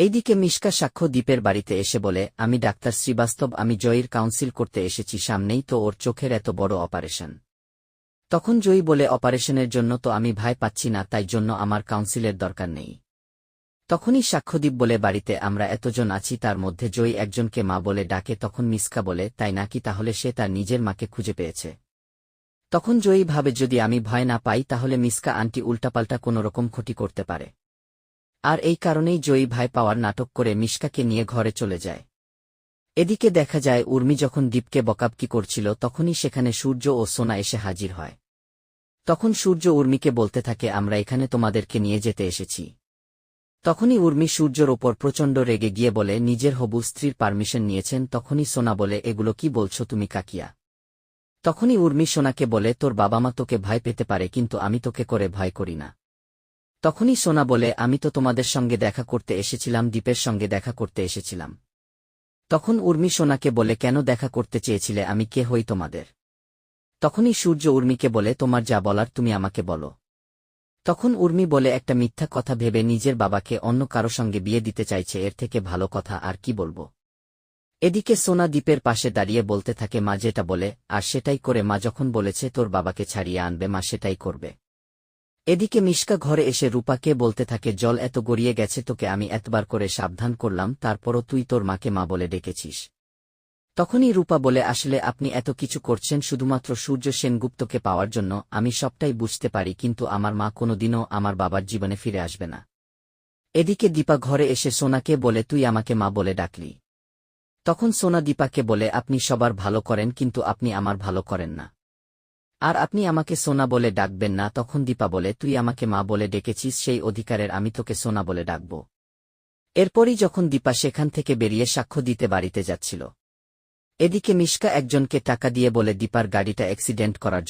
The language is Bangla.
এইদিকে মিশকা সাক্ষ্য দ্বীপের বাড়িতে এসে বলে, আমি ডাক্তার শ্রীবাস্তব, আমি জয়ীর কাউন্সিল করতে এসেছি, সামনেই তো ওর চোখের এত বড় অপারেশন। তখন জয়ী বলে, অপারেশনের জন্য তো আমি ভয় পাচ্ছি না, তাই জন্য আমার কাউন্সিলের দরকার নেই। তখনই সাক্ষ্যদ্বীপ বলে, বাড়িতে আমরা এতজন আছি, তার মধ্যে জয়ী একজনকে মা বলে ডাকে। তখন মিসকা বলে, তাই নাকি? তাহলে সে তার নিজের মাকে খুঁজে পেয়েছে। তখন জয়ী ভাবে, যদি আমি ভয় না পাই, তাহলে মিসকা আন্টি উল্টাপাল্টা কোনোরকম ক্ষতি করতে পারে। আর এই কারণেই জয়ী ভাই পাওয়ার নাটক করে মিশকাকে নিয়ে ঘরে চলে যায়। এদিকে দেখা যায়, উর্মি যখন দ্বীপকে বকাবকি করছিল, তখনই সেখানে সূর্য ও সোনা এসে হাজির হয়। তখন সূর্য উর্মিকে বলতে থাকে, আমরা এখানে তোমাদেরকে নিয়ে যেতে এসেছি। তখনই উর্মি সূর্যর ওপর প্রচণ্ড রেগে গিয়ে বলে, নিজের হবু স্ত্রীর পারমিশন নিয়েছেন। তখনই সোনা বলে, এগুলো কি বলছো তুমি কাকিয়া? তখনই উর্মি সোনাকে বলে, তোর বাবা মা তোকে ভয় পেতে পারে, কিন্তু আমি তোকে করে ভয় করি না। তখনই সোনা বলে, আমি তো তোমাদের সঙ্গে দেখা করতে এসেছিলাম দ্বীপের সঙ্গে দেখা করতে এসেছিলাম। তখন উর্মি সোনাকে বলে, কেন দেখা করতে চেয়েছিলে? আমি কে হই তোমাদের? তখনই সূর্য উর্মিকে বলে, তোমার যা বলার তুমি আমাকে বলো। তখন উর্মি বলে, একটা মিথ্যা কথা ভেবে নিজের বাবাকে অন্য কারও সঙ্গে বিয়ে দিতে চাইছে, এর থেকে ভালো কথা আর কি বলব? এদিকে সোনা দ্বীপের পাশে দাঁড়িয়ে বলতে থাকে, মা যেটা বলে, আর সেটাই করে মা যখন বলেছে তোর বাবাকে ছাড়িয়ে আনবে, মা সেটাই করবে। এদিকে মিশকা ঘরে এসে রূপাকে বলতে থাকে, জল এত গড়িয়ে গেছে তোকে, আমি এতবার করে সাবধান করলাম, তারপরও তুই তোর মাকে মা বলে ডেকেছিস। তখনই রূপা বলে, আসলে আপনি এত কিছু করছেন শুধুমাত্র সূর্য সেনগুপ্তকে পাওয়ার জন্য, আমি সবটাই বুঝতে পারি, কিন্তু আমার মা কোনোদিনও আমার বাবার জীবনে ফিরে আসবে না। এদিকে দীপা ঘরে এসে সোনাকে বলে, তুই আমাকে মা বলে ডাকলি। তখন সোনা দীপাকে বলে, আপনি সবার ভালো করেন, কিন্তু আপনি আমার ভালো করেন না। আর আপনি আমাকে সোনা বলে ডাকবেন না, তখন দীপা বলে, তুই আমাকে মা বলে ডেকেছিস, সেই অধিকারের আমি তোকে সোনা বলে ডাকব। এরপরই যখন দীপা সেখান থেকে বেরিয়ে সাক্ষ্য দিতে বাড়িতে যাচ্ছিল, এদিকে মিশকা একজনকে টাকা দিয়ে বলে, দীপার গাড়িটা অ্যাক্সিডেন্ট করার